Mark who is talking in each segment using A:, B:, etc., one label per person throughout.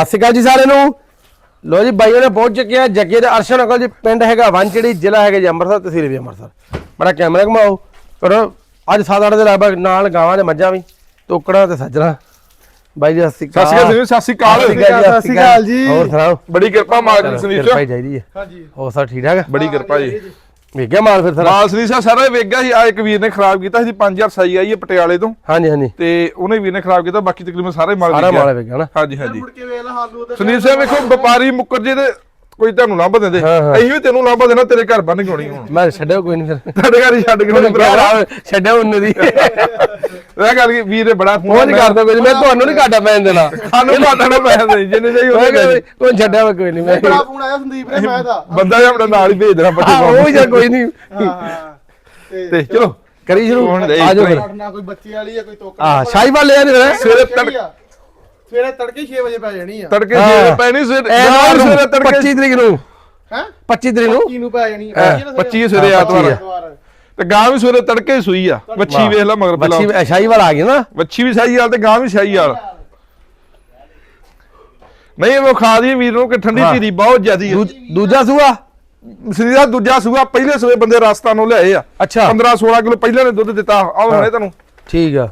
A: ਸਤਿ ਸ਼੍ਰੀ ਅਕਾਲ ਜੀ ਸਾਰਿਆਂ ਨੂੰ। ਲੋ ਜੀ ਬਾਈਆਂ ਨੇ ਪਹੁੰਚ ਚੁੱਕੇ ਆ। ਜੱਗੇ ਦੇ ਅਰਸ਼ਨ ਅਕਲ ਜੀ ਪਿੰਡ ਹੈਗਾ ਵੰਚੜੀ ਜ਼ਿਲ੍ਹਾ ਹੈਗਾ ਜੀ ਅੰਮ੍ਰਿਤਸਰ ਤਹਿਸੀਲ ਵੀ ਅੰਮ੍ਰਿਤਸਰ। ਬੜਾ ਕੈਮਰਾ ਘਮਾਓ। ਕਰੋ ਅੱਜ 7-8 ਦੇ ਲਗਭਗ ਨਾਲ ਗਾਵਾਂ ਦੇ ਮੱਝਾਂ ਵੀ ਟੋਕੜਾ ਤੇ ਸੱਜਣਾ। ਬਾਈ ਜੀ ਸਤਿ ਸ਼੍ਰੀ
B: ਅਕਾਲ। ਜੀ, ਸਤਿ ਸ਼੍ਰੀ ਅਕਾਲ।
A: ਸਤਿ ਸ਼੍ਰੀ ਅਕਾਲ
C: ਜੀ।
A: ਹੋਰ ਸੁਣਾਓ?
B: ਬੜੀ ਕਿਰਪਾ ਮਾਲ ਸੰਦੀਪ
A: ਕਿਰਪਾ ਹੀ ਚਾਹੀਦੀ ਹੈ।
C: ਹਾਂਜੀ।
A: ਹੋਰ ਸਭ ਠੀਕ ਠਾਕ?
B: ਬੜੀ ਕਿਰਪਾ ਜੀ।
A: ਵੇਖ ਮਾਲ ਫਿਰ ਸਾਰਾ?
B: ਮਾਲ ਸਾਹਿਬ ਸਾਰਾ ਵੇਖ ਗਿਆ ਸੀ। ਆ ਇੱਕ ਵੀਰ ਨੇ ਖਰਾਬ ਕੀਤਾ ਸੀ 5000 ਸਾਈ ਆਈ ਹੈ ਪਟਿਆਲੇ ਤੋਂ।
A: ਹਾਂਜੀ ਹਾਂਜੀ।
B: ਤੇ ਉਹਨੇ ਵੀਰ ਨੇ ਖਰਾਬ ਕੀਤਾ ਬਾਕੀ ਤਕਰੀਬਨ ਸਾਰੇ ਮਾਲ
A: ਸਾਰਾ। ਮਾਲ ਨਾ।
B: ਹਾਂਜੀ ਹਾਂਜੀ।
C: ਮੁੜ ਕੇ ਵੇਖ ਲਾ ਹਾਲੂ ਤੇ
B: ਸੰਦੀਪ ਸਾਹਿਬ ਵੇਖੋ ਵਪਾਰੀ ਮੁੱਕਰ ਜੇ ਤੇ ਕੋਈ ਤੁਹਾਨੂੰ ਲਾਂਭਾ ਦਿੰਦੇ।
A: ਹਾਂ, ਹਾਂ।
B: ਅਸੀਂ ਵੀ ਤੈਨੂੰ ਲਾਂਭਾ ਦੇਣਾ ਤੇਰੇ ਘਰ ਬੰਨ ਕੇ ਆਉਣੀ ਹੁਣ।
A: ਮੈਂ ਛੱਡਿਆ ਕੋਈ ਨਹੀਂ ਫਿਰ।
B: ਤੁਹਾਡੇ ਘਰ ਹੀ ਛੱਡ ਕੇ ਆਉਣੀ ਭਰਾ
A: ਛੱਡਿਆ ਉਹਨੇ ਦੀ।
B: ਇਹ ਗੱਲ ਕੀ ਵੀਰ ਨੇ ਬੜਾ
A: ਨਹੀਂ ਕਰਦਾ ਕੋਈ ਮੈਂ ਤੁਹਾਨੂੰ ਨਹੀਂ ਘਾਟਾ ਪੈਣ ਦੇਣਾ।
B: ਸਾਨੂੰ ਘਾਟਾ ਨਾ ਪੈਣ ਦੇ ਜਿੰਨੇ ਚਾਹੀ
A: ਮੈਂ
B: ਉਹਨੇ
A: ਕੋਈ ਛੱਡਿਆ ਵਾ ਕੋਈ ਨਹੀਂ ਮੈਂ
C: ਬੜਾ ਫੋਨ ਆਇਆ ਸੰਦੀਪ ਨੇ ਮੈਂ ਦਾ
B: ਬੰਦਾ ਜਿਹਾ ਆਪਣਾ ਨਾਲ ਹੀ ਭੇਜ ਦੇਣਾ ਪੱਟੇ
A: ਹਾਂ ਉਹ ਹੀ ਜਾਂ ਕੋਈ ਨਹੀਂ
C: ਹਾਂ ਹਾਂ।
B: ਤੇ ਚਲੋ
A: ਕਰੀ ਸ਼ੁਰੂ।
B: ਹੁਣ ਦੇ
A: ਆ ਜਾਓ
B: ਇੱਕ
A: ਫਿਰ।
C: ਕੋਈ ਬੱਚੇ ਵਾਲੀ ਆ ਕੋਈ ਤੋਕਾ
A: ਆ। ਸ਼ਾਹੀਵਾਲ ਲੈ ਆਨੇ ਫਿਰ।
B: ਸਵੇਰੇ
C: ਤੜਕੇ ਸਵੇਰੇ ਤੜਕੇ 6 ਵਜੇ ਪੈ ਜਾਣੀ ਆ।
B: ਤੜਕੇ। ਸਵੇਰੇ ਪੈਣੀ ਸਵੇਰੇ
A: ਐ
B: ਨਾਲ
A: ਨੂੰ
B: ਸਵੇਰੇ
A: 25
B: ਤੜਕੇ
A: ਤਰੀਕ ਨੂੰ।
C: ਹੈ?
A: 25 ਤਰੀਕ ਨੂੰ।
C: 25 ਨੂੰ ਪੈ ਜਾਣੀ
B: ਹਾਂ, 25 ਸਵੇਰੇ? ਐਤਵਾਰ
A: 25
C: ਐਤਵਾਰ।
B: ਤੇ ਗਾਂ ਵੀ ਸਵੇਰੇ ਤੜਕੇ ਹੀ ਸੂਈ ਆ। ਵੱਛੀ ਵੇਖ ਲੈ ਮਗਰ ਪਹਿਲਾਂ
A: ਬੱਚੀ ਸ਼ਾਹੀਵਾਲ ਆ ਗਈ ਨਾ।
B: ਵੱਛੀ ਵੀ ਸਹੀ ਹਾਲ ਤੇ ਗਾਂ ਵੀ ਸਹੀ ਹਾਲ ਨਹੀਂ ਉਹ ਖਾ ਦੀ ਵੀਰ ਨੂੰ ਕਿ ਠੰਡੀ
A: ਹਾਂ।
B: ਧੀਰੀ ਬਹੁਤ ਜ਼ਿਆਦੀ ਹੈ
A: ਦੂ- ਦੂਜਾ ਸੂਆ?
B: ਸ੍ਰੀ ਦਾ ਦੂਜਾ ਸੂਆ ਪਹਿਲੇ ਸੂਏ ਬੰਦੇ ਰਾਸਤਾ ਨੂੰ ਲਿਆਏ ਆ।
A: ਅੱਛਾ।
B: 15 16 ਕਿਲੋ ਪਹਿਲੇ ਨੇ ਦੁੱਧ ਦਿੱਤਾ। ਆਹ ਹੁਣੇ ਤੁਹਾਨੂੰ
A: ਠੀਕ ਆ।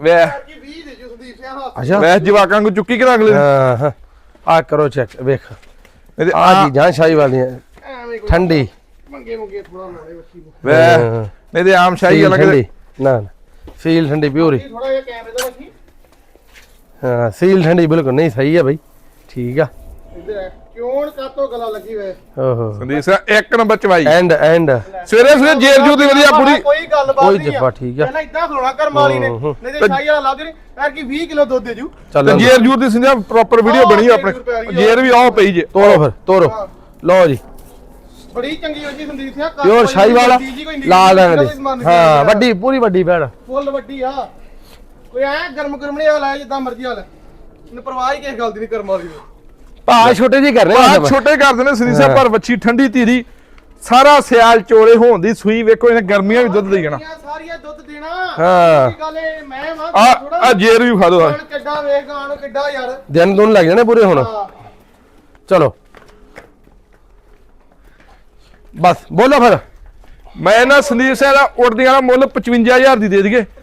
B: ਵੇ।
C: ਕੀ 20 ਦੇ ਜੋ ਸੰਦੀਪ ਸਿੰਘ ਹੱਥ
A: ਅੱਛਾ।
B: ਵੈਸ ਜਵਾਕਾਂ ਨੂੰ ਚੁੱਕੀ ਕਿਹਨਾਂ ਅਗਲੇ
A: ਹਾਂ ਹਾਂ ਆ ਕਰੋ ਚੈੱਕ ਵੇਖ।
B: ਇਹਦੇ
A: ਆ ਜੀ ਜਾਂ ਸ਼ਾਹੀਵਾਲ ਦੀਆਂ
C: ਐਵੇਂ ਕੋਈ
A: ਠੰਡੀ।
C: ਮੰਗੇ ਮੰਗੇ ਥੋੜਾ ਮਾਰੇ ਬੱਚੀ ਨੂੰ।
B: ਵੇ
A: ਹਾਂ।
B: ਨਹੀਂ ਤੇ ਆਮ ਸ਼ਾਹੀ
A: ਫੀਲ
B: ਅਲੱਗ
A: ਠੰਡੀ। ਨਾ ਨਾ। ਫੀਲ ਠੰਡੀ ਪਿਓਰੀ
C: ਥੋੜਾ ਜਿਹਾ ਕੈਮਰੇ ਦਾ ਬੱਚੀ
A: ਹਾਂ ਸੀਲ ਠੰਡੀ ਬਿਲਕੁਲ ਨਹੀਂ ਸਹੀ ਆ ਬਈ। ਠੀਕ ਆ।
C: ਇੱਧਰ ਹੈ। ਕਿਉਂ ਕਾਤੋਂ ਗਲਾ ਲੱਗੀ ਵੇ?
A: ਓਹੋ।
B: ਸੰਦੀਪ ਸਿੰਘ ਇੱਕ ਨੰਬਰ ਚਵਾਈ।
A: ਐਂਡ ਐਂਡ।
B: ਸਵੇਰੇ ਸਵੇਰੇ ਜੇਰ ਜੂ ਦੀ ਵਧੀਆ ਪੂਰੀ।
C: ਕੋਈ ਗੱਲਬਾਤ
A: ਕੋਈ
C: ਨਹੀਂ
A: ਜੱਫਾ ਠੀਕ ਆ।
C: ਪਹਿਲਾਂ ਇਦਾਂ ਖਲੋਣਾ ਕਰ ਮਾਲੀ ਨੇ।
A: ਹੂੰ, ਹੂੰ।
C: ਨਹੀਂ ਤੇ ਸ਼ਾਹੀ ਵਾਲਾ ਲਾਦੇ ਨੇ ਯਾਰ ਕੀ 20 ਕਿਲੋ ਦੁੱਧ ਦੇ ਜੂ।
A: ਚੱਲ
B: ਤੇ ਜੇਰ ਜੂ ਦੀ ਸਿੰਧਿਆ ਪ੍ਰੋਪਰ ਵੀਡੀਓ
C: ਆਹ,
B: ਬਣੀ ਆਪਣੇ।
C: ਜੂਰ ਆ।
B: ਵੀ ਆਹ ਪਈ ਜੇ।
A: ਤੋਰੋ ਫਿਰ ਤੋਰੋ। ਲਓ ਜੀ।
C: ਬੜੀ ਚੰਗੀ ਹੋਈ ਸੰਦੀਪ ਸਿੰਘ
A: ਪਿਓਰ ਸ਼ਾਹੀਵਾਲ ਲਾਲ ਰੰਗ ਦੀ। ਹਾਂ ਵੱਡੀ ਪੂਰੀ ਵੱਡੀ ਭੈਣ।
C: ਫੁੱਲ ਵੱਡੀ ਆ। ਕੋਈ ਐ ਗਰਮ ਗਰਮ ਨਹੀਂ ਆ ਲਾਇਆ ਜਿੱਦਾਂ ਮਰਜ਼ੀ ਹਾਲ ਇਹਨੂੰ ਪਰਵਾਹ ਹੀ ਕਿਸੇ ਗੱਲ ਦੀ ਨਹੀਂ ਕਰਮ ਵਾਲੀ। ਨੂੰ।
A: ਭਾ ਛੋਟੇ ਜੀ ਕਰਨੇ ਬਸ।
B: ਛੋਟੇ ਕਰਦੇ ਨੇ ਸ੍ਰੀ। ਸਾਹਿਬ ਪਰ ਵੱਛੀ ਠੰਡੀ ਧੀਰੀ ਸਾਰਾ ਸਿਆਲ ਚੋਲੇ ਹੋਣ ਦੀ ਸੂਈ ਵੇਖੋ ਇਹਨੇ ਗਰਮੀਆਂ ਵੀ ਦੁੱਧ ਦੇ ਜਾਣਾ
C: ਸਾਰੀਆਂ ਦੁੱਧ ਦੇਣਾ।
A: ਹਾਂ।
C: ਗੱਲ ਮੈਂ ਵਾਂ
B: ਆ ਆ ਜੇਰ ਵੀ ਖਾ ਦੋ
C: ਕਿੱਡਾ ਵੇਖ ਗਾਣ ਕਿੱਡਾ ਯਾਰ।
A: ਦਿਨ ਦੋਨ ਲੱਗ ਜਾਣੇ ਪੂਰੇ ਹੁਣ। ਚਲੋ। ਬਸ ਬੋਲੋ ਫਿਰ।
B: ਮੈਂ ਨਾ ਸੰਦੀਪ ਸਿੰਘ ਦਾ ਉੜਦੀਆਂ ਦਾ ਮੁੱਲ 55000 ਦੀ ਦੇ ਦਈਏ।
C: 55 ਵਾਲੀ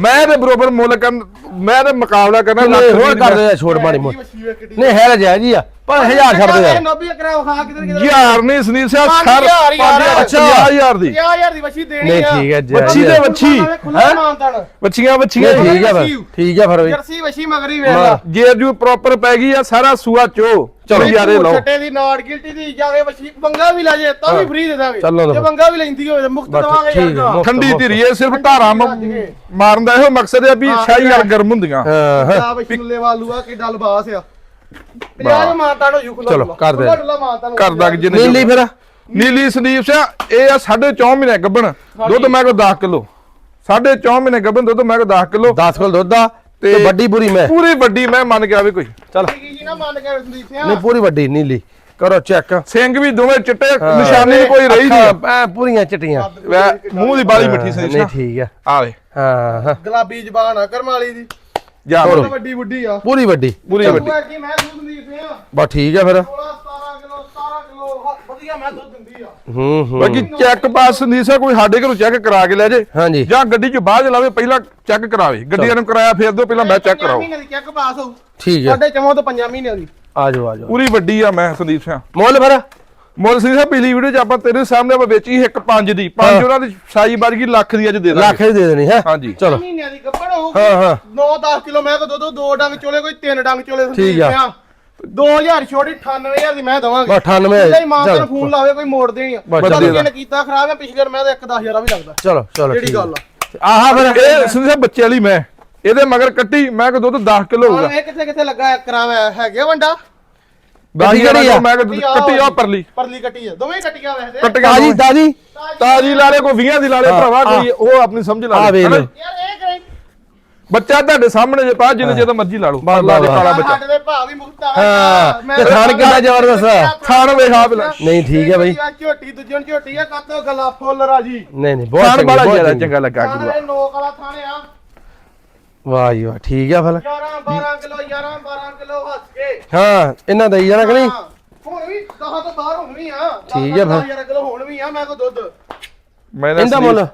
B: ਮੈਂ ਤੇ ਬਰੋਬਰ ਮੁੱਲ ਕਰਨ ਮੈਂ ਤੇ ਮੁਕਾਬਲਾ ਕਰਨਾ ਲੱਖ
A: ਹੋਰ
B: ਦੀ
A: ਕਰ ਦੇ ਛੋੜ ਮਾੜੀ ਮੋਟੀ। ਨਹੀਂ ਹੈ ਜਾਇਜ਼ ਹੀ ਆ ਪਰ ਹਜ਼ਾਰ ਛੱਡ ਦੇ ਯਾਰ
C: ਨੋਬੀ ਕਰਾ ਖਾ ਕਿਧਰ ਕਿਧਰ
B: ਯਾਰ ਨਹੀਂ ਸਿੰਘ
C: ਪੰਜ
B: ਸਰ
C: ਹਜ਼ਾਰ ਯਾਰ।
B: 50000 ਦੀ।
C: 50000 ਦੀ ਵੱਛੀ ਦੇਣੀ
A: ਨਹੀਂ
C: ਆ।
A: ਠੀਕ ਹੈ ਜਾਇਜ਼
B: ਵੱਛੀ ਦੇ ਵੱਛੀ। ਹੈਂ? ਬੱਚੀਆਂ
A: ਨਹੀਂ ਠੀਕ ਆ ਫਿਰ
C: ਵੱਛੀ।
A: ਠੀਕ ਆ ਫਿਰ
C: ਜਰਸੀ ਵੱਛੀ ਮਗਰੀ ਵੇਖ ਲਾ।
B: ਜੇਰ ਜੂ ਪ੍ਰੋਪਰ ਪੈ ਗਈ ਆ ਸਾਰਾ ਸੂਆ ਚੋ। ਚਲੋ ਯਾਰੇ ਲਓ।
C: ਛੱਟੇ ਦੀ ਨਾੜ ਗਿਲਟੀ ਦੀ ਜਾਵੇ ਵੱਛੀ ਬੰਗਾ ਵੀ ਲੈ ਜੇ ਤਾਂ ਵੀ ਫ੍ਰੀ ਦੇ ਦਾਂਗੇ।
A: ਚੱਲੋ
C: ਜੇ ਬੰਗਾ ਵੀ ਲੈਂਦੀ ਹੋਵੇ ਤਾਂ
A: ਬਸ
C: ਦਵਾਂਗੇ ਯਾਰ।
B: ਠੰਡੀ ਧੀਰੀ ਇਹ ਸਿਰਫ ਧਾਰਾਂ ਮਾਰਨ ਦਾ ਇਹੋ ਮਕਸਦ ਹੈ ਵੀ ਸ਼ਾਹੀ ਵਾਲ ਗਰਮ ਹੁੰਦੀਆਂ
A: ਹਾਂ ਹਾਂ।
C: ਆ ਵੱਛੀ ਨੂੰ ਲੈਵਾ ਲੂਆ ਕਿ ਡਲ ਬਾਸ ਆ। ਪੰਜਾਹ ਮਾਨਤਾਨ ਹੋ ਜੂ ਖੁੱਲਾ
A: ਚਲੋ, ਕਰ ਦੇ।
B: ਕਰ ਦਾਂਗੇ ਜਿੰਨੇ
A: ਨੀਲੀ ਫਿਰ?
B: ਨੀਲੀ ਸੰਦੀਪ ਸਿੰਘ ਇਹ ਆ 4.5 ਮਹੀਨੇ ਗੱਬਣ। ਦੁੱਧ ਮੈਂ ਕੋ 10 ਕਿਲੋ। 4.5 ਮਹੀਨੇ ਗੱਬਣ ਦੁੱਧ ਮੈਂ ਕੋ 10 ਕਿਲੋ।
A: 10 ਕਿਲੋ ਦੁੱਧ ਆ ਤੇ ਵੱਡੀ ਪੂਰੀ ਮੈਂ।
B: ਪੂਰੀ ਵੱਡੀ ਮੈਂ ਮੰਨ ਕੇ ਆਵੇ ਕੋਈ।
A: ਚਲ।
C: ਨਾ ਮੰਨ ਕੇ ਸੰਦੀਪ ਸਿੰਘ
A: ਨਹੀਂ ਪੂਰੀ ਵੱਡੀ ਨੀਲੀ। ਕਰੋ ਚੈੱਕ
B: ਸਿੰਘ ਵੀ ਦੋਵੇਂ ਚਿੱਟੇ ਨਿਸ਼ਾਨੀ ਕੋਈ ਰਹੀ ਨਹੀਂ।
A: ਐ ਪੂਰੀਆਂ ਚਿੱਟੀਆਂ।
B: ਵੈ- ਮੂੰਹ ਦੀ ਬਾਲੀ ਮਿੱਠੀ ਸੰਦੀਪ
A: ਨਹੀਂ ਠੀਕ ਆ।
B: ਆਵੇ
A: ਹਾਂ ਹਾਂ।
C: ਗੁਲਾਬੀ ਜ਼ਬਾਨ ਆ ਕਰਮਾਲੀ ਦੀ।
B: ਜਾ। ਬੋਲੋ।
C: ਵੱਡੀ ਬੁੱਢੀ ਆ।
A: ਪੂਰੀ ਵੱਡੀ।
B: ਪੂਰੀ ਵੱਡੀ।
C: ਤੂੰ ਕੀ ਮੈਂ ਦੁੱਧ ਸੰਦੀਪ ਸਿੰਘ
A: ਬਸ ਠੀਕ ਆ ਫਿਰ।
C: 16 17 ਕਿਲੋ 17 ਕਿਲੋ ਹ- ਵਧੀਆ ਮੈਂ ਦੁੱਧ ਦਿੰਦੀ ਆ।
A: ਹੂੰ ਹੂੰ।
B: ਬਾਕੀ ਚੈੱਕ ਪਾਸ ਸੰਦੀਪ ਸਿੰਘ ਕੋਈ ਸਾਡੇ ਘਰੋਂ ਚੈੱਕ ਕਰਾ ਕੇ ਲੈ ਜੇ।
A: ਹਾਂਜੀ।
B: ਜਾਂ ਗੱਡੀ 'ਚ ਬਾਅਦ ਲਾਵੇ ਪਹਿਲਾਂ ਚੈੱਕ ਕਰਾਵੇ। ਗੱਡੀਆਂ ਨੂੰ ਕਰਾਇਆ ਫੇਰ ਦੋ ਪਹਿਲਾਂ ਮੈਂ ਚੈੱਕ
C: ਪੰਜਾਂ
B: ਕਰਾਓ
C: ਮਹੀਨੇ ਦੀ ਚੈੱਕ ਪਾਸ ਹੋਊ।
A: ਠੀਕ ਆ
C: ਸਾਡੇ ਚਮੋ ਤੋਂ 5 ਮਹੀਨਿਆਂ ਦੀ।
A: ਆ ਜਾਓ ਆ ਜਾਓ
B: ਪੂਰੀ ਵੱਡੀ ਆ ਮੈਂ ਸੰਦੀਪ ਸਿੰਘ।
A: ਮੁੱਲ ਫਿਰ?
B: ਮੁੱਲ ਸਿੰਘ ਸਾਹਿਬ ਪਿਛਲੀ ਵੀਡੀਓ 'ਚ ਆਪਾਂ ਤੇਰੇ ਸਾਹਮਣੇ ਆਪਾਂ ਵੇਚੀ ਇੱਕ ਪੰਜ ਦੀ। ਪੰਜ ਉਹਨਾਂ ਦੀ ਸਾਈ ਵੱਜ ਗਈ ਲੱਖ ਦੀ ਅੱਜ ਦੇ ਦਾਂਗੇ।
A: ਲੱਖ ਹੀ ਦੇ ਦੇਣੀ ਹੈ?
B: ਹਾਂਜੀ।
A: ਚਲੋ।
C: ਮਹੀਨਿਆਂ ਦੀ ਗੱਪੜ ਹੋਊ
A: ਹਾਂ ਹਾਂ।
C: 9-10 ਕਿਲੋ ਮੈਂ ਕੋ ਦੋ ਦੋ ਦੋ ਡੰਗ ਚੋਲੇ ਕੋਈ ਤਿੰਨ ਡੰਗ ਚੋਲੇ
A: ਠੀਕ ਆ।
C: 2000 ਛੋੜੀ 98000 ਦੀ ਮੈਂ ਦਵਾਂਗੇ।
A: ਬਸ 98
C: ਨਹੀਂ ਮਾਂ
A: ਚਲੋ।
C: ਤੈਨੂੰ ਫੋਨ ਲਾਵੇ ਕੋਈ ਮੋੜ ਦੇਣੀ ਆ।
B: ਦੇ
C: ਕਿਨੇ ਕੀਤਾ ਖਰਾਬ ਹੈ ਪਿਛਲੇ ਵਾਰ ਮੈਂ ਤਾਂ 10000 ਵੀ ਲੱਗਦਾ।
A: ਚਲੋ ਚਲੋ
C: ਜਿਹੜੀ
A: ਠੀਕ
C: ਗੱਲ ਆ?
A: ਆਹਾ ਫਿਰ
B: ਇਹ ਸਿੰਘ ਸਾਹਿਬ ਬੱਚੇ ਵਾਲੀ ਮੈਂ। ਇਹਦੇ ਮਗਰ ਕੱਟੀ ਮੈਂ ਕੋ ਦੁੱਧ 10 ਕਿਲੋ ਹੋਊਗਾ।
C: ਹੁਣ ਇਹ ਕਿੱਥੇ ਕਿੱਥੇ ਲੱਗਾ ਕਰਾਵਾ ਹੈਗੇ ਵੰਡਾ?
A: ਗੱਡੀ ਕਿਹੜੀ ਆ?
B: ਮੈਂ ਕਿਹਾ ਦੁੱਧ ਕੱਟੀ ਆ ਪਰਲੀ।
C: ਪਰਲੀ ਕੱਟੀ ਆ। ਦੋਵੇਂ ਕੱਟੀਆਂ ਵੈਸੇ।
B: ਕੱਟ
A: ਤਾਜੀ ਤਾਜੀ।
B: ਤਾਜੀ ਲਾ ਲੈ ਕੋਈ 20 ਦੀ ਲਾ ਲੈ
A: ਹਾਂ,
B: ਭਰਾਵਾ
A: ਆ।
B: ਕੋਈ ਉਹ ਆਪਣੀ ਸਮਝ ਲਾ
A: ਆ ਵੇਖ
C: ਯਾਰ ਇਹ
B: ਬੱਚਾ ਤੁਹਾਡੇ ਸਾਹਮਣੇ ਜੇ ਪਾ ਜਿੰਨੇ ਜਦੋਂ ਮਰਜ਼ੀ ਲਾ ਲਓ।
A: ਬਸ,
B: ਲਾ ਦੇ ਕਾਲਾ
C: ਸਾਡੇ
B: ਬੱਚਾ।
C: ਦੇ ਭਾਅ ਵੀ ਮੁਕਤ ਆ
A: ਹਾਂ, ਤੇ ਥਣ ਕਿੰਨਾ ਜ਼ਬਰਦਸਤ ਆ।
B: ਥਣ ਵੇਖ ਆ ਪਹਿਲਾਂ।
A: ਨਹੀਂ, ਠੀਕ ਹੈ ਬਈ।
C: ਝੋਟੀ ਦੂਜਣ ਝੋਟੀ ਆ ਕਾਤੋਂ ਗਲਾ ਫੁੱਲ ਰਾਜੀ।
A: ਨਹੀਂ ਨਹੀਂ ਬਹੁਤ
B: ਖਾਣ
A: ਚੰਗੀ ਬਹੁਤ
B: ਜ਼ਿਆਦਾ
A: ਚੰਗੀ।
B: ਚੰਗਾ ਲੱਗਾ ਗੁਰੂਆ
C: ਨੋਕ ਵਾਲਾ ਥਾਣੇ ਆ।
A: ਵਾਹ ਜੀ ਵਾਹ ਠੀਕ ਆ ਫਿਰ।
C: 11 12 ਕਿਲੋ 11 12 ਕਿਲੋ ਹੱਸ ਕੇ।
A: ਹਾਂ ਇਹਨਾਂ ਦਾ ਹੀ ਜਾਣਾ ਕਿ ਨਹੀਂ?
C: ਹਾਂ, ਹੁਣ ਵੀ 10 ਤੋਂ ਬਾਹਰ ਹੁਣ ਵੀ ਆ।
A: ਠੀਕ ਹੈ ਫਿਰ।
C: 11 ਕਿਲੋ ਹੁਣ ਵੀ ਆ ਮੈਂ ਕੋ ਦੁੱਧ।
B: ਮੈਂ
A: ਇਹਦਾ ਮੁੱਲ?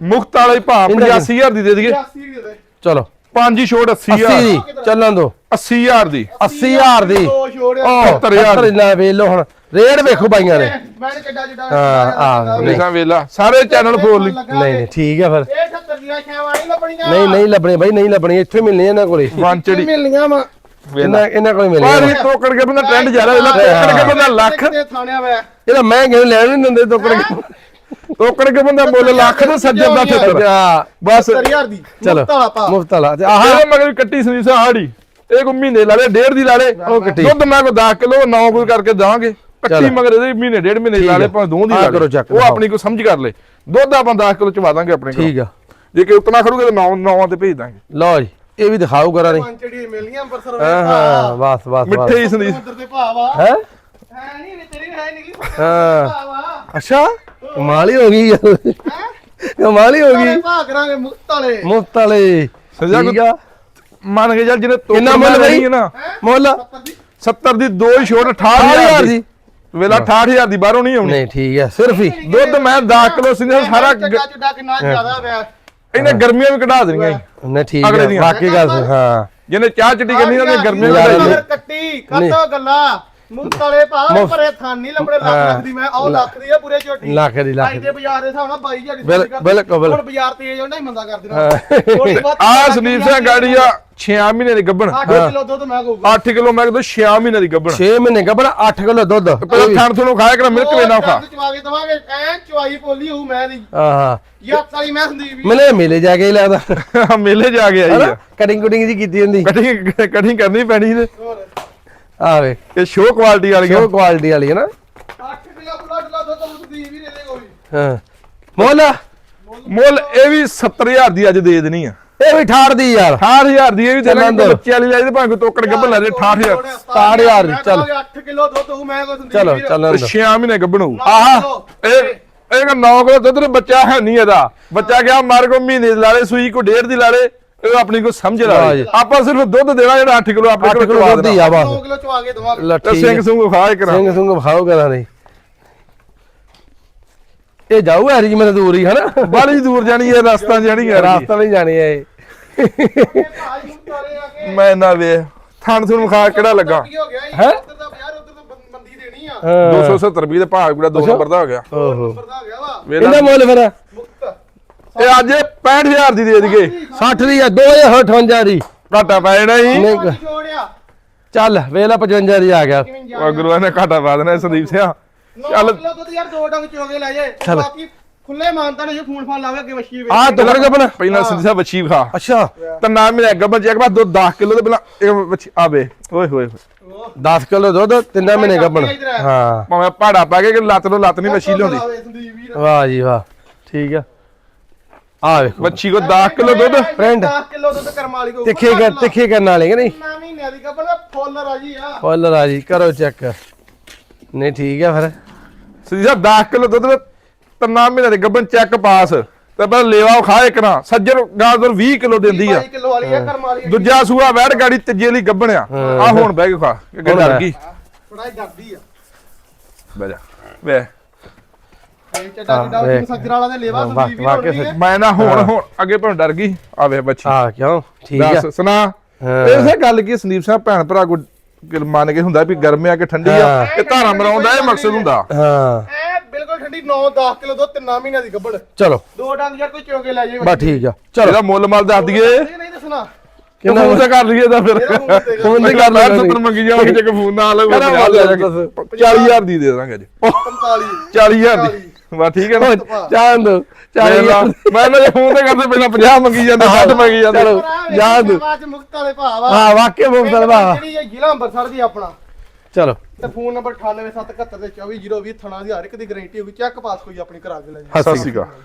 B: ਮੁਕਤ ਵਾਲਾ ਹੀ ਭਾਅ
A: ਇਹਦਾ
B: 85000 ਦੀ ਦੇ ਦਈਏ।
C: 80 ਦੇ ਦੇ।
A: ਚਲੋ।
B: ਪੰਜ ਹੀ ਛੋਟ
A: 80
B: 80000
A: ਦੀ ਚੱਲਣ ਦੋ।
B: 80000 ਦੀ।
A: 80000 ਦੀ।
C: ਦੋ ਛੋੜਿਆ
A: ਉਹ
B: 70,000
A: 70 ਲੈ ਵੇਖ ਲਓ ਹੁਣ। ਰੇਟ ਵੇਖੋ ਬਾਈਆਂ ਨੇ
C: ਮੈਂ ਕਿੱਡਾ ਜਿੱਡਾ
A: ਹਾਂ, ਹਾਂ, ਨਹੀਂ।
B: ਦੇਖਾਂ ਵੇਲਾ। ਸਾਰੇ ਚੈਨਲ ਫੋਲ ਲਈ।
A: ਨਹੀਂ ਨਹੀਂ ਠੀਕ ਆ ਫਿਰ।
C: ਇਹ 78 ਦੀਆਂ ਛਾਵਾਂ ਨਹੀਂ ਲੱਭਣੀਆਂ।
A: ਨਹੀਂ ਨਹੀਂ ਲੱਭਣੇ ਬਾਈ ਨਹੀਂ ਲੱਭਣੇ। ਇੱਥੇ ਮਿਲਣੇ ਇਹਨਾਂ ਕੋਲੇ।
B: ਵਾਂਚੜੀ
C: ਮਿਲਣੀਆਂ ਵਾ।
A: ਇਹਨਾਂ ਇਹਨਾਂ ਕੋਲੇ
B: ਪਰ
A: ਮਿਲਣੇ
B: ਇਹ ਤੋਕੜ ਕੇ ਬੰਦਾ ਟ੍ਰੈਂਡ ਜਾ ਰਿਹਾ ਇਹਦਾ ਤੋਕੜ ਕੇ ਬੰਦਾ ਲੱਖ।
C: ਕਿਤੇ ਥਾਣਿਆ ਵੇ।
A: ਇਹਦਾ ਮਹਿੰਗੇ ਨੂੰ ਲੈਣ ਨਹੀਂ ਦਿੰਦੇ ਤੋਕੜ ਕੇ।
B: ਤੋਕੜ ਕੇ ਬੰਦਾ ਮੁੱਲ ਲੱਖ ਤੇ ਸੱਜਣ ਦਾ 78
A: ਅੱਛਾ
B: ਬਸ।
C: 70000 ਦੀ।
A: ਚਲੋ।
C: ਮੁਫਤ ਵਾਲਾ ਭਾ
A: ਮੁਫਤ ਵਾਲਾ। ਤੇ ਆਹ
B: ਮਗਰ ਕੱਟੀ ਸੰਦੀਸਾ ਹਾੜੀ। ਇਹ ਕੋ ਮਹੀਨੇ ਲਾ ਲੇ ਡੇਢ ਦੀ ਲਾ ਲੇ
A: ਉਹ ਕੱਟੀ।
B: ਦੁੱਧ ਮੈਂ ਕੋ 10 ਕਿਲੋ 9 ਕੋਈ ਕਰਕੇ ਦਾਂਗੇ। ਕੱਟੀ। ਮਗਰ ਇਹਦੇ ਮਹੀਨੇ ਡੇਢ ਮਹੀਨੇ ਦੀ ਲਾ ਲੇ। ਭਾਵੇਂ ਦੋ ਦੀ ਲਾ
A: ਕਰੋ
B: ਲੇ
A: ਚੱਕ,
B: ਉਹ। ਆਪਣੀ ਕੋ ਸਮਝ ਕਰ ਲੈ। ਦੁੱਧ ਆਪਾਂ 10 ਕਿਲੋ ਚਵਾ ਦਾਂਗੇ ਆਪਣੇ ਕੋਲ।
A: ਠੀਕ ਆ।
B: ਜੇ ਕਿ ਉਤਨਾ ਖੜੂਗੇ ਤਾਂ 9 9 ਤੇ ਭੇਜ ਦਾਂਗੇ।
A: ਲਓ ਜੀ ਇਹ ਵੀ ਦਿਖਾਓ ਕਰਾਂ ਨਹੀਂ
C: ਪੰਚੜੀ ਮਿਲਣੀਆਂ ਅੰਬਰਸਰ
A: ਹਾਂ ਹਾਂ ਬਸ ਬਸ ਬਸ
B: ਮਿੱਠੇ ਹੀ
C: ਦੇ ਭਾਵਾ
A: ਹੈ?
C: ਹੈ ਨਹੀਂ ਤੇਰੀ ਹੈ ਨਹੀਂ
A: ਹਾਂ। ਅੱਛਾ? ਕਮਾਲ ਹੀ ਹੋ ਗਈ ਯਾਰ ਕਮਾਲ ਹੀ ਗਈ।
C: ਭਾ ਕਰਾਂਗੇ ਮੁਫਤ ਵਾਲੇ
A: ਮੁਫਤ ਵਾਲੇ
B: ਸਜਾ
A: ਠੀਕ ਆ।
B: ਮੰਨ ਕੇ ਚੱਲ ਜਿਹਨੇ
A: ਕਿੰਨਾ ਮੁੱਲ?
B: ਹੈ ਨਾ
A: ਮੁੱਲ?
B: 70 ਦੀ। ਦੋ ਹੀ ਛੋਟ
A: 68000
B: 68000
A: ਦੀ।
B: ਵੇਲਾ 68000 ਦੀ ਬਾਹਰੋਂ ਨਹੀਂ ਆਉਣੀ।
A: ਨਹੀਂ ਠੀਕ ਹੈ ਸਿਰਫ ਹੀ।
B: ਦੁੱਧ ਮੈਂ 10 ਕਿਲੋ ਸਿੰਧਾ ਸਾਰਾ ਗ-
C: ਚੱਡਾ ਚੁੱਡਾ ਕਿੰਨਾ ਜ਼ਿਆਦਾ ਪਿਆ।
B: ਇਹਨੇ ਗਰਮੀਆਂ ਵੀ ਕਢਾ ਦੇਣੀਆਂ ਸੀ।
A: ਨਹੀਂ ਠੀਕ
B: ਅਗਲੇ ਦੀਆਂ।
A: ਵਾਕਈ ਗੱਲ ਹਾਂ।
B: ਜਿਹਨੇ ਚਾਹ ਚਿੱਟੀ ਕਰਨੀ ਉਹਨੇ ਗਰਮੀਆਂ ਕਢਾਈ।
C: ਕੱਟੀ ਕੱਟੋ ਗੱਲਾਂ। ਭਾ
A: ਮੁਫ਼ਤ।
C: ਪਰੇ ਥਾਨ ਨਹੀਂ ਲੱਖ
A: ਹਾਂ।
C: ਲੱਖ ਦੀ ਮੈਂ ਉਹ ਲੱਖ ਦੀ ਆ ਪੂਰੇ ਝੋਟੀ
A: ਲੱਖ ਦੀ ਲੱਖ
C: ਅੱਜ ਦੇ। ਬਾਜ਼ਾਰ ਦੇ ਹਿਸਾਬ ਨਾਲ 22000 ਦੀ
A: ਬਿਲ-
C: ਸਬਜ਼ੀ
A: ਬਿਲਕੁਲ, ਬਿਲਕੁਲ।
C: ਹੁਣ ਬਾਜ਼ਾਰ ਤੇਜ਼ ਹੁੰਦਾ ਹੀ ਮੰਦਾ ਕਰ ਦੇਣਾ।
B: ਆ ਸੰਦੀਪ ਸਿੰਘ ਗਾੜੀ ਆ 6 ਮਹੀਨੇ ਦੀ ਗੱਬਣ
C: 8 ਕਿਲੋ ਦੁੱਧ ਮੈਂ ਕਹੂਗਾ।
B: 8 ਕਿਲੋ ਮੈਂ ਕਹਿੰਦਾ 6 ਮਹੀਨੇ ਦੀ ਗੱਬਣ
A: 6 ਮਹੀਨੇ ਗੱਭਣ 8 ਕਿਲੋ ਦੁੱਧ।
B: ਪਹਿਲਾਂ ਥਣ ਤੁਹਾਨੂੰ ਖਾਇਆ ਕਰ ਮਿਲਕ ਵੇਨਾ ਖਾ।
C: ਚਵਾ ਕੇ ਦਵਾਂਗੇ ਐ ਚਵਾਈ ਪੋਲੀ ਹੋਊ ਮੈਂ ਦੀ।
A: ਹਾਂ ਹਾਂ।
C: ਯਾਤ ਵਾਲੀ ਮੈਂ ਸੰਦੀਪ ਵੀ
A: ਮਿਲੇ ਮੇਲੇ ਜਾ ਕੇ ਹੀ ਲੱਗਦਾ।
B: ਮੇਲੇ ਜਾ ਕੇ ਆਈ ਆ।
A: ਕਟਿੰਗ ਕੁਟਿੰਗ ਜੀ ਕੀਤੀ ਹੁੰਦੀ।
B: ਕਟਿੰਗ ਕਟਿੰਗ ਕਰਨੀ ਪੈਣੀ ਤੇ
C: ਹੋਰ।
A: ਆ ਵੇ
B: ਇਹ ਸ਼ੋ ਕੁਆਲਿਟੀ ਵਾਲੀਆਂ।
A: ਸ਼ੋ ਕੁਆਲਿਟੀ ਵਾਲੀ ਹੈ ਨਾ?
C: 8 ਕਿਲੋ ਬਲੱਡ ਲਾ ਦੁੱਧ ਸੰਦੀਪ ਵੀ ਦੇ ਦੇ ਕੋਈ
A: ਹਾਂ। ਮੁੱਲ?
B: ਮੁੱਲ ਇਹ ਵੀ 70000 ਦੀ ਅੱਜ ਦੇ ਦੇਣੀ ਆ।
A: ਇਹ ਵੀ ਠਾੜ ਦੀ ਯਾਰ।
B: 68000 ਦੀ ਇਹ ਵੀ
A: ਦਿਓ।
B: ਬੱਚੇ ਵਾਲੀ ਲੈ ਜੇ ਭਾਵੇਂ ਕੋਈ ਤੋਕੜ ਗੱਬਣ ਲੈ ਜੇ 68000
A: ਸਤਾਹਠ ਹਜ਼ਾਰ ਦੀ, ਚੱਲ।
C: 8 ਕਿਲੋ ਦੁੱਧ ਹੋਊ ਮੈਂ ਕੋ ਸੰਦੀਪ
A: ਚਲੋ ਦੋ
B: 6 ਮਹੀਨੇ ਗੱਬਣ ਹੋਊ
C: ਆਹ।
B: ਇਹ ਇਹ ਕੋ 9 ਕਿਲੋ ਦੁੱਧ ਦੇ ਬੱਚਾ ਹੈ ਨਹੀਂ ਇਹਦਾ। ਬੱਚਾ ਗਿਆ ਮਰ ਕੋ ਮਹੀਨੇ ਦੀ ਲਾ ਲੇ ਸੂਈ ਕੋ ਡੇਢ ਦੀ ਲਾ ਲੇ ਇਹ ਆਪਣੀ ਕੋ ਸਮਝ ਲਾ
A: ਵਾਹ
B: ਲੇ
A: ਜੀ।
B: ਆਪਾਂ ਸਿਰਫ ਦੁੱਧ ਦੇਣਾ ਜਿਹੜਾ 8 ਕਿਲੋ ਆਪਣੇ
A: 8
B: ਕੋਲ
A: ਦੁੱਧ ਹੀ
B: ਦੇਣਾ।
A: ਆ
C: 2
A: ਬਸ
C: ਕਿਲੋ ਚਵਾ ਕੇ ਦਵਾਂਗੇ
A: ਲੈ
B: ਤੇ ਸਿੰਘ
A: ਹੈ।
B: ਸੁੰਗ ਖਾ ਕੇ ਕਰਾਂ।
A: ਸਿੰਘ ਸੁੰਗ ਵਿਖਾਓ ਕਰਾਂ ਨਹੀਂ ਇਹ ਜਾਊ ਹਰੀ ਮੈਂ ਦੂਰ ਹੀ ਹਨਾ?
B: ਬਾਲੀ ਦੂਰ ਜਾਣੀ ਹੈ ਰਸਤਾ ਜਾਣੀ ਹੈ
A: ਰਾਸਤਾ ਨਹੀਂ ਜਾਣੀ ਇਹ।
C: ਕੇ
B: ਮੈਂ ਨਾ ਵੇ ਥਣ ਤੁਹਾਨੂੰ ਖਾ ਕਿਹੜਾ ਲੱਗਾ?
C: ਹੋ ਗਿਆ ਜੀ
A: ਹੈਂ?
C: ਉੱਧਰ ਦਾ ਬਾਜ਼ਾਰ ਉੱਧਰ ਤੋਂ ਬੰਦੀ ਦੇਣੀ ਆ।
A: ਹਾਂ।
B: 270 ਰੁਪਏ ਦਾ ਭਾਅ ਕਿਹੜਾ 2 ਨੰਬਰ ਦਾ ਹੋ ਗਿਆ।
A: ਓਹੋ
C: ਹੋ
A: ਇਹਦਾ ਮੁੱਲ ਫਿਰ?
C: ਮੁਕਤ।
B: ਇਹ ਅੱਜ 65000 ਦੀ ਦੇ ਦਈਏ।
A: 60 ਦੀ ਆ 2058 ਦੀ।
B: ਘਾਟਾ ਪੈ ਜਾਣਾ
A: ਨਹੀਂ
C: ਜੋੜਿਆ।
A: ਚੱਲ ਵੇਲਾ 55 ਦੀ ਆ ਗਿਆ।
B: ਉਹ ਗੁਰੂਆਂ ਨੇ ਘਾਟਾ ਪਾ ਦੇਣਾ ਸੰਦੀਪ ਸਿਆ।
C: ਚੱਲ। ਕਿਲੋ ਦੁੱਧ ਯਾਰ ਦੋ ਡੰਗ ਚੋਗੇ ਲੈ ਜਾਏ
A: ਚੱਲ।
C: ਬਾਕੀ ਖੁੱਲੇ ਮਾਨਤਾ ਨੇ ਜੇ ਫੋਨ ਫਾਨ ਲਾਵੇ ਅੱਗੇ ਵੇਚ।
A: ਆ ਟੁਕੜ ਗੱਬਣ
B: ਪਹਿਲਾਂ ਸੰਦੀਪ ਸਿਆ ਬੱਚੀ ਖਾ
A: ਅੱਛਾ।
B: ਤਾਂ ਨਾ ਮੇਰੇ ਗੱਬਨ ਚੈੱਕ ਬਾਅਦ ਦੋ 10 ਕਿਲੋ ਦੇ ਪਹਿਲਾਂ ਇਹ ਬੱਚੀ ਆਵੇ ਓਏ ਹੋਏ ਹੋਏ।
A: 10 ਕਿਲੋ ਦੁੱਧ ਤਿੰਨਾਂ ਮਹੀਨੇ ਗੱਬਣ। ਹਾਂ।
B: ਭਾਵੇਂ ਪਹਾੜਾ ਪਾ ਕੇ ਕਿ ਲੱਤ ਨੂੰ ਲੱਤ ਨਹੀਂ ਮੱਛੀ ਲਿਆਉਂਦੀ।
A: ਵਾਹ ਜੀ ਵਾਹ। ਠੀਕ ਆ। ਆ ਵੇਖੋ
B: ਬੱਚੀ ਕੋ 10 ਕਿਲੋ ਦੁੱਧ।
A: friend।
C: 10 ਕਿਲੋ ਦੁੱਧ ਕਰਮ ਵਾਲੀ ਕੋ
A: ਤਿੱਖੇ ਕਰ ਤਿੱਖੇ ਕਰਨ ਵਾਲੇ ਕਿ ਨਹੀਂ?
C: ਨਾ ਮਹੀਨੇ ਦੀ ਕੱਪੜਾ ਫੁੱਲ ਰਾਜੀ ਆ।
A: ਫੁੱਲ ਰਾਜੀ ਕਰੋ ਚੈੱਕ। ਨਹੀਂ ਠੀਕ ਆ ਫਿਰ।
B: ਸੰਦੀਪ ਸਿਆ 10 ਕਿਲੋ ਦੁੱਧ ਦੇ ਤਿੰਨਾਂ ਮਹੀਨੇ ਦੇ ਗੱਬਨ ਚੈੱਕ ਪਾਸ। ਤੇ ਪਹਿਲਾਂ ਲੇਵਾ ਖਾ ਇੱਕ ਨਾ ਸੱਜਰ ਗਾਜਰ 20 ਕਿਲੋ ਦਿੰਦੀ ਆ।
C: 22 ਕਿਲੋ ਵਾਲੀ ਆ ਕਰਮ ਵਾਲੀ
B: ਦੂਜਾ ਸੂਆ ਵੈੜ ਗਾੜੀ ਤੀਜੇ ਲਈ ਗੱਬਣ ਆ। ਆ ਹੁਣ ਬਹਿ ਕੇ ਖਾ ਅੱਗੇ
A: ਹੁਣ
B: ਡਰ। ਗਈ।
C: ਥੋੜਾ ਡਰਦੀ ਆ।
B: ਬਹਿ ਜਾ। ਵੇ।
C: ਚੱਡਾ। ਸੱਜਰ ਵਾਲਾ ਦੇ ਲੇਵਾ ਹੋਣੀ ਹੈ।
B: ਮੈਂ ਨਾ ਹੁਣ ਹੁਣ ਅੱਗੇ ਭਾਵੇਂ ਡਰ ਗਈ ਆਵੇ ਬੱਚੀ।
A: ਆ ਕਿਉਂ? ਠੀਕ ਆ।
B: ਦੱਸ ਸੁਣਾ।
A: ਹਾਂ।
B: ਇਸੇ ਗੱਲ ਕੀ ਸੰਦੀਪ ਸਿੰਘ ਭੈਣ ਭਰਾ ਕੋ ਕਿ ਮੰਨ ਕੇ ਹੁੰਦਾ ਵੀ ਗਰਮ ਆ ਕਿ ਠੰਡੀ ਆ
A: ਹਾਂ।
B: ਇਹ ਧਾਰਾ ਮਰਾਉਣ ਦਾ ਇਹ ਮਕਸਦ ਹੁੰਦਾ।
A: ਹਾਂ।
C: ਐ ਬਿਲਕੁਲ ਠੰਡੀ 9 10 ਕਿਲੋ ਦੁੱਧ ਤਿੰਨਾਂ ਮਹੀਨਿਆਂ ਦੀ ਗੱਬੜ
A: ਚਲੋ।
C: ਦੋ ਡੰਗ ਯਾਰ ਕੋਈ ਚੋਗੇ ਲੈ ਜਾਏ
A: ਬਸ ਠੀਕ ਆ। ਚਲੋ।
B: ਇਹਦਾ ਮੁੱਲ ਮਲ ਦੱਸ ਦਈਏ।
C: ਇਹ ਨਹੀਂ ਦੱਸਣਾ
A: ਕਿੰਨਾ
B: ਫੋਨ ਤੇ ਕਰ ਲਈਏ ਤਾਂ ਫਿਰ।
A: ਫੋਨ ਤੇ ਕਰ ਲੈਣਾ
B: ਸੱਤਰ ਮੰਗੀ ਜਾਵਾਂਗੇ ਜੇ ਕੋਈ ਫੋਨ ਨਾ ਆਲੇ
A: ਕਰਾਂ ਗੱਲ ਦੱਸ।
B: 40000 ਦੀ ਦੇ ਦਾਂਗੇ ਅੱਜ।
C: 45
B: 40000 ਦੀ। ਵਾ ਠੀਕ ਹੈ ਨਾ?
A: ਜਾਣ ਦੋ
B: ਮੈਂ ਨਾ ਫੋਨ ਤੇ ਕਰਦੇ ਪਹਿਲਾਂ 50 ਮੰਗੀ ਜਾਂਦੇ 60 ਮੰਗੀ ਜਾਂਦੇ।
A: ਚਲੋ ਯਾਦ।
C: ਬਾਅਦ ਚ ਮੁਕਤ ਵਾਲੇ ਭਾਵ ਆ
A: ਹਾਂ ਵਾਕਿਆ ਮੁਕਤਲ ਬਾ
C: ਜਿਹੜੀ ਇਹ ਜ਼ਿਲ੍ਹਾ ਅੰਮ੍ਰਿਤਸਰ ਦੀ ਆਪਣਾ।
A: ਚਲੋ।
C: ਤੇ ਫੋਨ ਨੰਬਰ 98771 ਤੇ 24020 ਥਣਾ ਦੀ ਹਰ ਇੱਕ ਦੀ ਗਾਰੰਟੀ ਹੋਊਗੀ ਚੈੱਕ ਪਾਸ ਕੋਈ ਆਪਣੀ ਕਰਾ ਕੇ ਲੈ ਜਾਓ।
B: ਸਤਿ ਸ਼੍ਰੀ ਅਕਾਲ।